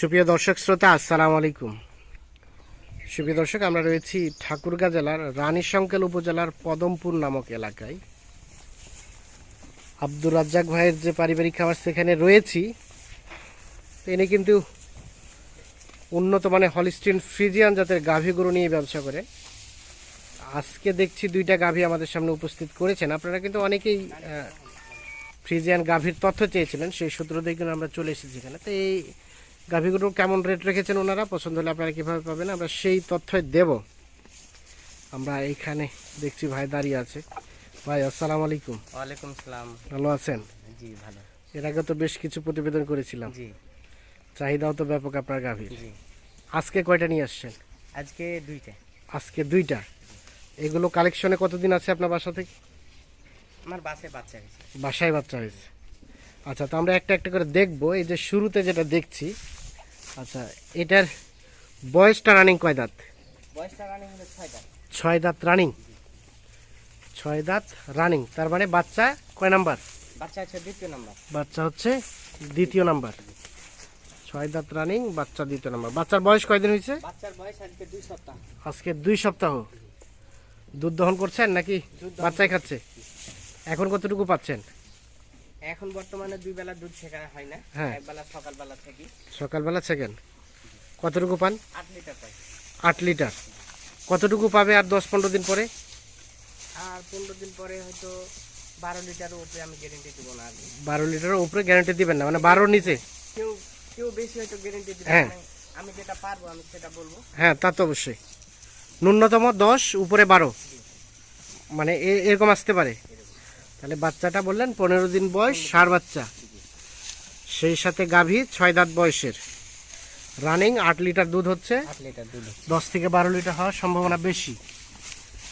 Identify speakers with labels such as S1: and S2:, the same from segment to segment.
S1: সুপ্রিয় দর্শক শ্রোতা, আসসালামু আলাইকুম। সুপ্রিয় দর্শক, আমরা রয়েছি ঠাকুরগাঁ জেলার রানীশঙ্কেল উপজেলার পদমপুর নামক এলাকায়। আব্দুর রাজ্জাক ভাইয়ের যে পারিবারিক খাবার সেখানে রয়েছি। তিনি কিন্তু উন্নত মানে হলিস্টিন ফ্রিজিয়ান জাতের গাভী গরু নিয়ে ব্যবসা করে। আজকে দেখছি দুইটা গাভী আমাদের সামনে উপস্থিত করেছেন। আপনারা কিন্তু অনেকেই ফ্রিজিয়ান গাভীর তথ্য চেয়েছিলেন, সেই সূত্র দিয়ে কিন্তু আমরা চলে এসেছি এখানে। তো এই গাভীগুলো কেমন রেট রেখেছেন ওনারা? পছন্দ হলে আপনারা কীভাবে পাবেন? আমরা সেই তথ্যই দেব। আমরা এইখানে দেখছি ভাই দাঁড়িয়ে আছে। ভাই আসসালামু আলাইকুম।
S2: ওয়ালাইকুম সালাম।
S1: ভালো আছেন?
S2: জি ভালো।
S1: এর আগে তো বেশ কিছু প্রতিবেদন করেছিলাম।
S2: জি।
S1: চাহিদাও তো ব্যাপক আপনার গাভীর।
S2: জি।
S1: আজকে কয়টা নিয়ে আসছেন?
S2: আজকে দুইটা।
S1: আজকে দুইটা। এগুলো কালেকশনে কতদিন আছে আপনার বাসা থেকে?
S2: আমার বাসে বাচ্চা হয়েছে।
S1: বাসায় বাচ্চা হয়েছে। আচ্ছা তো আমরা একটা একটা করে দেখব। এই যে শুরুতে যেটা দেখছি আচ্ছা এটার বয়সটা রানিং কয় দাঁত?
S2: বয়সটা রানিং
S1: ছয় দাঁত। রানিং ছয় দাঁত রানিং তার মানে বাচ্চা কয় নাম্বার?
S2: বাচ্চা হচ্ছে দ্বিতীয় নাম্বার।
S1: বাচ্চা হচ্ছে দ্বিতীয় নাম্বার। ছয় দাঁত রানিং বাচ্চা দ্বিতীয় নাম্বার। বাচ্চার বয়স কয়দিন হয়েছে?
S2: বাচ্চার বয়স আজকে দুই সপ্তাহ।
S1: আজকে দুই সপ্তাহ। দুধ দহন করছেন নাকি? বাচ্চাই খাচ্ছে। এখন কতটুকু পাচ্ছেন?
S2: এখন বর্তমানে দুই বেলা দুধ ছেঁকা হয় না।
S1: হ্যাঁ।
S2: এক বেলা সকালবেলা থেকে
S1: সকালবেলা সেকেন্ড কতটুকু পান?
S2: আট লিটার পাই।
S1: আট লিটার। কতটুকু পাবে আর দশ পনেরো দিন পরে?
S2: আর পনেরো দিন পরে হয়তো বারো লিটার উপরে আমি গ্যারেন্টি দেবো না
S1: বারো লিটারের উপরে গ্যারেন্টি দিবেন না মানে বারোর নিচে?
S2: কেউ কেউ বেশি হয়তো গ্যারেন্টি দিবে
S1: হ্যাঁ।
S2: আমি যেটা পারব আমি সেটা বলব।
S1: হ্যাঁ তা তো অবশ্যই। ন্যূনতম দশ উপরে বারো। মানে এরকম আসতে পারে। তাহলে বাচ্চাটা বললেন পনেরো দিন বয়স সার বাচ্চা। সেই সাথে গাভী ছয় দাঁত বয়সের। রানিং আট লিটার দুধ হচ্ছে। দশ থেকে বারো লিটার হওয়ার সম্ভাবনা বেশি।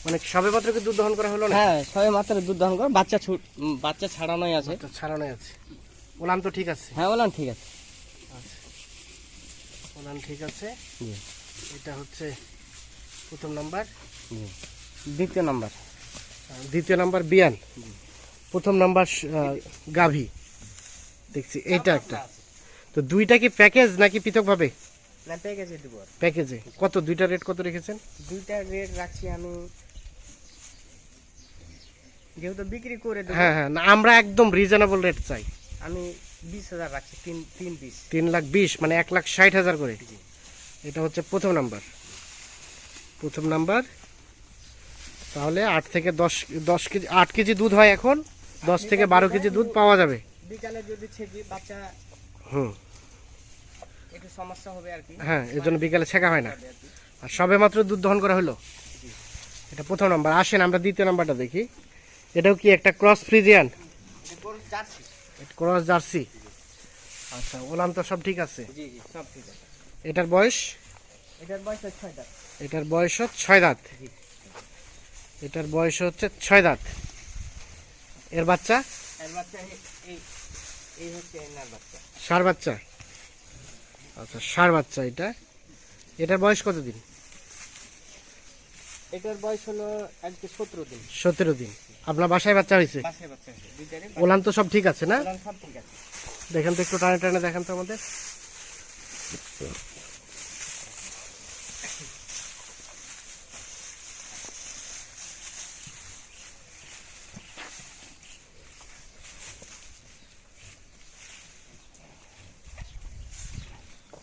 S1: মানে সবে মাত্র কি দুধ দহন করা হলো না?
S2: হ্যাঁ সবে মাত্র দুধ দহন করা। বাচ্চা ছুট বাচ্চা ছাড়ানোই আছে।
S1: ছাড়ানোই আছে। ওলান তো ঠিক আছে।
S2: হ্যাঁ বললাম ঠিক আছে।
S1: ওলান ঠিক আছে। এটা হচ্ছে প্রথম নাম্বার।
S2: দ্বিতীয় নাম্বার।
S1: দ্বিতীয় নাম্বার বিয়ান। প্রথম নাম্বার গাভী। দেখছি এইটা একটা। তো দুইটা কি প্যাকেজ নাকি পৃথকভাবে?
S2: না প্যাকেজে দিব।
S1: প্যাকেজে। কত দুইটা রেট কত রেখেছেন?
S2: দুইটা রেট রাখছি আমি। যেহেতু বিক্রি করে দেবো
S1: হ্যাঁ হ্যাঁ না আমরা একদম রিজনেবল রেট চাই।
S2: আমি বিশ হাজার রাখছি তিন তিন পিস
S1: তিন লাখ বিশ মানে এক লাখ ষাট হাজার করে। এটা হচ্ছে প্রথম নাম্বার। প্রথম নাম্বার তাহলে আট থেকে দশ দশ কেজি আট কেজি দুধ হয় এখন। দশ থেকে বারো কেজি দুধ পাওয়া যাবে।
S2: বিকালে যদি ছেঁকি বাচ্চা
S1: হুম।
S2: একটু সমস্যা হবে আর কি।
S1: হ্যাঁ এর জন্য বিকালে ছেঁকা হয় না। আর সবে মাত্র দুধ দহন করা হলো? এটা প্রথম নাম্বার। আসেন আমরা দ্বিতীয় নাম্বারটা দেখি। এটাও কি একটা ক্রস ফ্রিজিয়ান? Cross jersey. আচ্ছা ওলাম তো সব ঠিক আছে? এটার বয়স?
S2: এটার বয়স হচ্ছে ছয়টা
S1: এটার বয়স ছয় দাঁত। এটার বয়স হচ্ছে ছয় দাঁত। এর বাচ্চা?
S2: এর বাচ্চা এই- এই এই হচ্ছে এনার বাচ্চা।
S1: ষাঁড় বাচ্চা? আচ্ছা ষাঁড় বাচ্চা এটা। এটার বয়স কতদিন?
S2: এটার বয়স হলো আজকে সতেরো দিন।
S1: সতেরো দিন। আপনার বাসায় বাচ্চা হয়েছে? ওলান তো সব ঠিক আছে না? দেখেন তো একটু টানে টানে দেখেন তো আমাদের।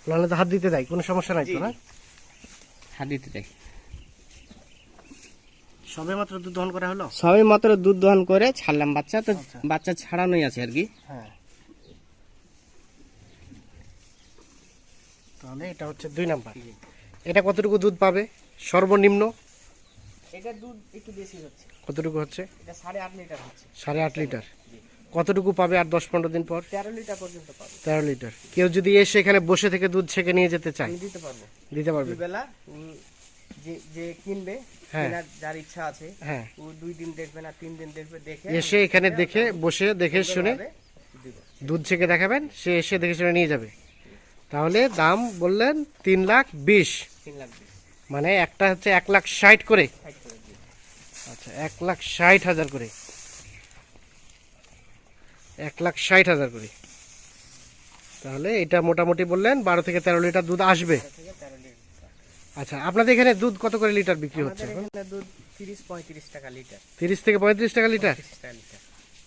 S1: ওলানে তো হাত দিতে দেয় কোনো সমস্যা নাই তো না?
S2: হাত দিতে দেয়।
S1: সবে মাত্র দুধ দহন করা হলো?
S2: সবে মাত্র দুধ দহন করে ছাড়লাম বাচ্চা তো বাচ্চা ছাড়ানোই আছে আর কি।
S1: হ্যাঁ। তাহলে এটা হচ্ছে দুই নাম্বার। এটা কতটুকু দুধ পাবে? সর্বনিম্ন?
S2: এটা দুধ একটু বেশি হচ্ছে।
S1: কতটুকু হচ্ছে?
S2: এটা সাড়ে আট লিটার হচ্ছে।
S1: সাড়ে আট লিটার। কতটুকু পাবে আর দশ পনেরো দিন পর?
S2: তেরো লিটার পর্যন্ত পাবো।
S1: তেরো লিটার। কেউ যদি এসে এখানে বসে থেকে দুধ ছেঁকে নিয়ে যেতে চায়
S2: দিতে পারব।
S1: দিতে পারবে।
S2: বেলা যে যে কিনবে
S1: হ্যাঁ।
S2: যার ইচ্ছা আছে
S1: হ্যাঁ।
S2: ও দুই দিন দেখবে না তিন দিন দেখবে দেখে
S1: এসে এখানে দেখে বসে দেখে শুনে দুধ ছেঁকে দেখাবেন সে এসে দেখে শুনে নিয়ে যাবে। তাহলে দাম বললেন তিন লাখ বিশ। মানে একটা হচ্ছে এক লাখ ষাট করে। আচ্ছা এক লাখ ষাট হাজার করে। এক লাখ ষাট হাজার করে। তাহলে এটা মোটামুটি বললেন বারো থেকে তেরো লিটার দুধ আসবে। আচ্ছা আপনাদের এখানে দুধ কত করে লিটার বিক্রি হচ্ছে
S2: দুধ তিরিশ পঁয়ত্রিশ টাকা লিটার।
S1: তিরিশ থেকে পঁয়ত্রিশ টাকা লিটার?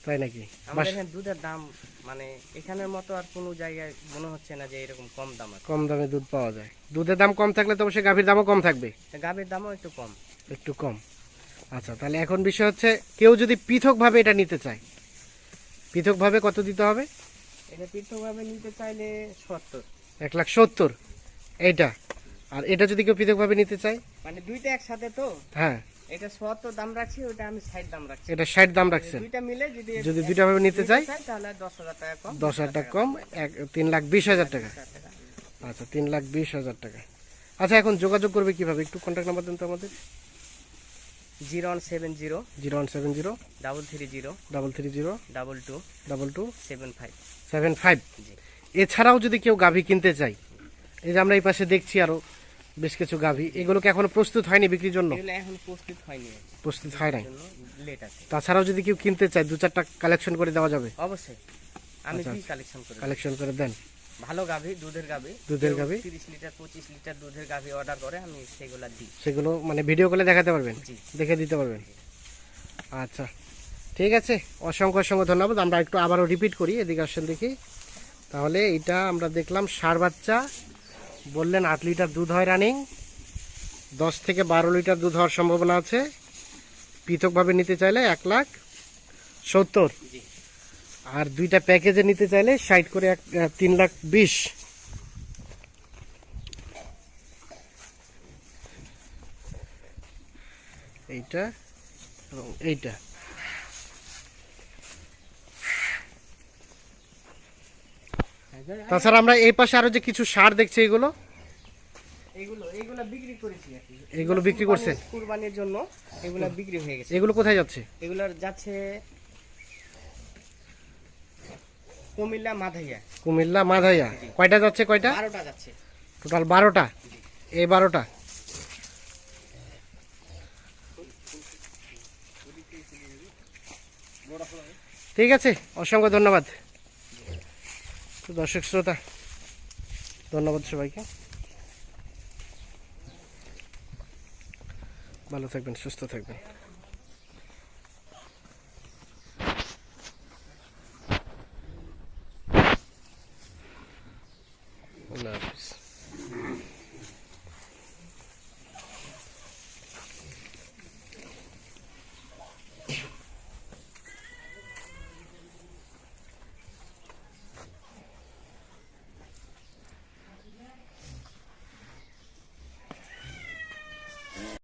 S1: তাই নাকি?
S2: আমাদের এখানে দুধের দাম মানে এখানের মতো আর কোনো জায়গায় মনে হচ্ছে না যে এরকম কম দাম
S1: কম দামে দুধ পাওয়া যায়। দুধের দাম কম থাকলে তো অবশ্যই গাভীর দামও কম থাকবে।
S2: গাভীর দামও একটু কম।
S1: একটু কম। আচ্ছা তাহলে এখন বিষয় হচ্ছে কেউ যদি পৃথকভাবে এটা নিতে চায় পৃথকভাবে কত দিতে হবে?
S2: এটা পৃথকভাবে নিতে চাইলে সত্তর।
S1: এক লাখ সত্তর। এইটা। আর এটা যদি কেউ পৃথকভাবে নিতে চায়?
S2: মানে দুইটা একসাথে তো?
S1: হ্যাঁ।
S2: এটা সত্তর দাম রাখছি ওটা আমি ষাট দাম রাখছি।
S1: এটা ষাট দাম রাখছেন।
S2: দুইটা মিলে যদি
S1: যদি দুইটা ভাবে নিতে চাই
S2: তাহলে দশ হাজার টাকা কম।
S1: টাকা কম লাখ বিশ হাজার টাকা।
S2: হাজার টাকা
S1: আচ্ছা লাখ বিশ হাজার টাকা। আচ্ছা এখন যোগাযোগ করবে কীভাবে? একটু কন্ট্যাক্ট নাম্বার দেন তো আমাদের।
S2: Zero one seven zero
S1: zero one seven zero
S2: double three zero
S1: double three zero
S2: double two
S1: double two
S2: seven five
S1: seven five এছাড়াও যদি কেউ গাভী কিনতে চাই এই যে আমরা এই পাশে দেখছি আরও বেশ কিছু গাভী এগুলো কি এখনও প্রস্তুত হয়নি বিক্রির জন্য?
S2: এখন প্রস্তুত হয়নি।
S1: প্রস্তুত হয় নাই। তাছাড়াও যদি কেউ কিনতে চায় দু চারটা কালেকশন করে দেওয়া যাবে?
S2: অবশ্যই। আমি
S1: আচ্ছা,
S2: কালেকশন করি
S1: কালেকশন করে দেন।
S2: ভালো গাভী দুধের গাভী।
S1: দুধের গাভী?
S2: তিরিশ লিটার পঁচিশ লিটার দুধের গাভী অর্ডার করে আমি সেগুলা দিই।
S1: সেগুলো মানে ভিডিও কলে দেখাতে পারবেন? দেখে দিতে পারবেন? আচ্ছা ঠিক আছে। অসংখ্য অসংখ্য ধন্যবাদ। আমরা একটু আবারও রিপিট করি এদিকে আসেন দেখি। তাহলে এটা আমরা দেখলাম সার বাচ্চা। বললেন আট লিটার দুধ হয় রানিং দশ থেকে বারো লিটার দুধ হওয়ার সম্ভাবনা আছে। পৃথকভাবে নিতে চাইলে এক লাখ সত্তর।
S2: জি।
S1: আর দুইটা প্যাকেজে নিতে চাইলে ষাট করে এক তিন লাখ বিশ। এইটা এবং এইটা। তাছাড়া আমরা এই পাশে আরও যে কিছু সার দেখছি এগুলো?
S2: এগুলো বিক্রি করেছি কুরবানির জন্য এগুলো বিক্রি হয়ে গেছে।
S1: এগুলো কোথায় যাচ্ছে?
S2: এগুলো যাচ্ছে কুমিল্লা মাধাইয়া।
S1: কুমিল্লা মাধাইয়া। কয়টা যাচ্ছে কয়টা?
S2: বারোটা যাচ্ছে।
S1: টোটাল বারোটা? এই বারোটা? ঠিক আছে অসংখ্য ধন্যবাদ। তো দর্শক শ্রোতা ধন্যবাদ সবাইকে। ভালো থাকবেন সুস্থ থাকবেন।